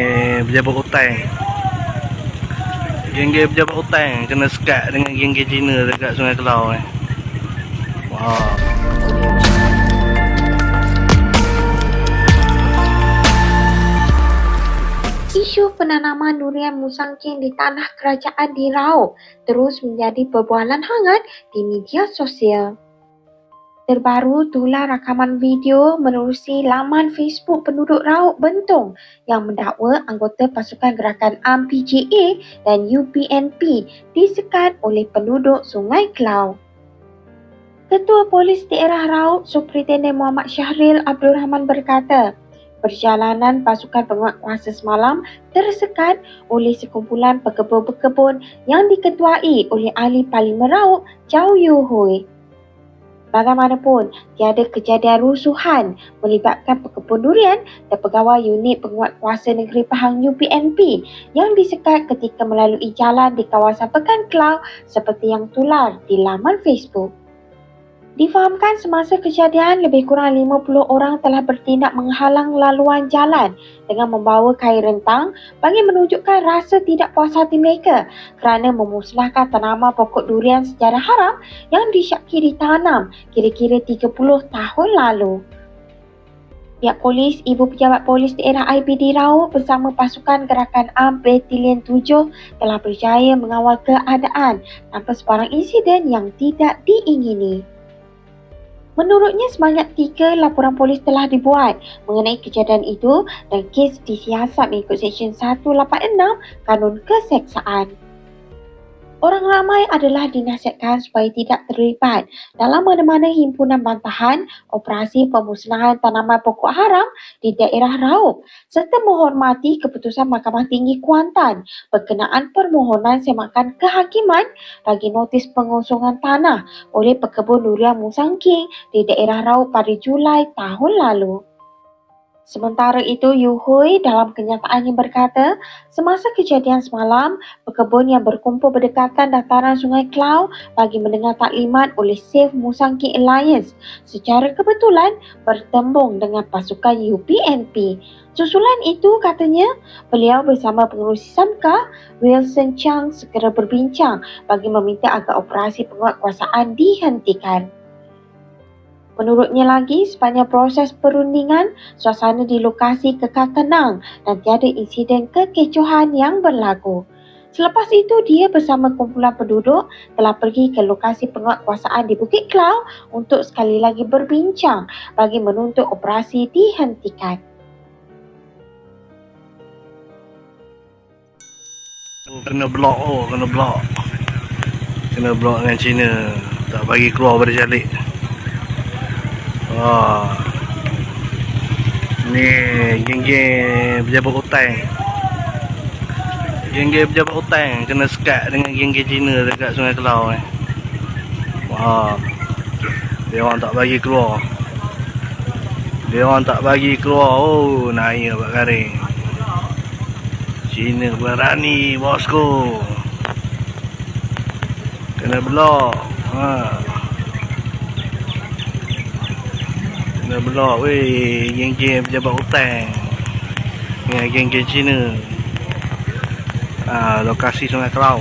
Eh, pejabat hutang. Geng-geng pejabat hutang kena sekat dengan geng-geng Cina dekat Sungai Kelau ni. Wah. Isu penanaman durian musangking di tanah kerajaan di Raub terus menjadi perbualan hangat di media sosial. Terbaru tular rakaman video menerusi laman Facebook penduduk Raub Bentong yang mendakwa anggota pasukan gerakan ARM PGA dan UPNP disekat oleh penduduk Sungai Kelau. Ketua Polis Daerah Raub, Superintendent Muhammad Syahril Abdul Rahman berkata, perjalanan pasukan penguatkuasa semalam tersekat oleh sekumpulan pekebun-pekebun yang diketuai oleh ahli Parlimen Raub, Chow Yu Hui. Bagaimanapun, tiada kejadian rusuhan melibatkan pekebun durian dan pegawai unit penguatkuasa negeri Pahang UPNP yang disekat ketika melalui jalan di kawasan Pekan Kelau seperti yang tular di laman Facebook. Difahamkan semasa kejadian lebih kurang 50 orang telah bertindak menghalang laluan jalan dengan membawa kain rentang bagi menunjukkan rasa tidak puas hati mereka kerana memusnahkan tanaman pokok durian secara haram yang disyaki ditanam kira-kira 30 tahun lalu. Pihak polis, Ibu Pejabat Polis Daerah IPD Raub bersama pasukan gerakan ARM Batalion 7 telah berjaya mengawal keadaan tanpa sebarang insiden yang tidak diingini. Menurutnya sebanyak tiga laporan polis telah dibuat mengenai kejadian itu dan kes disiasat mengikut Seksyen 186 Kanun Keseksaan. Orang ramai adalah dinasihatkan supaya tidak terlibat dalam mana-mana himpunan bantahan operasi pemusnahan tanaman pokok haram di daerah Raub serta menghormati keputusan Mahkamah Tinggi Kuantan berkenaan permohonan semakan kehakiman bagi notis pengosongan tanah oleh pekebun durian Musangking di daerah Raub pada Julai tahun lalu. Sementara itu, Yu Hui dalam kenyataannya berkata, semasa kejadian semalam, pekebun yang berkumpul berdekatan dataran Sungai Klau bagi mendengar taklimat oleh Save Musangking Alliance secara kebetulan bertembung dengan pasukan UPNP. Susulan itu, katanya, beliau bersama pengurusi SAMKA, Wilson Chang segera berbincang bagi meminta agar operasi penguatkuasaan dihentikan. Menurutnya lagi, sepanjang proses perundingan, suasana di lokasi kekal tenang dan tiada insiden kekecohan yang berlaku. Selepas itu, dia bersama kumpulan penduduk telah pergi ke lokasi penguatkuasaan di Bukit Klau untuk sekali lagi berbincang bagi menuntut operasi dihentikan. Kena blok oh, kena blok. Kena blok dengan Cina. Tak bagi keluar pada jalik. Wah. Ni geng-geng pejabat hutang. Geng-geng pejabat hutang kena sekat dengan geng-geng Cina dekat Sungai Kelau ni. Wah. Dia orang tak bagi keluar. Dia orang tak bagi keluar. Oh, naik abang garing. Cina berani bosku. Kena blok. Ha. Kena blok weh geng-geng pejabat hutang. Dengan geng-geng Cina. Ah, lokasi Sungai Kelau.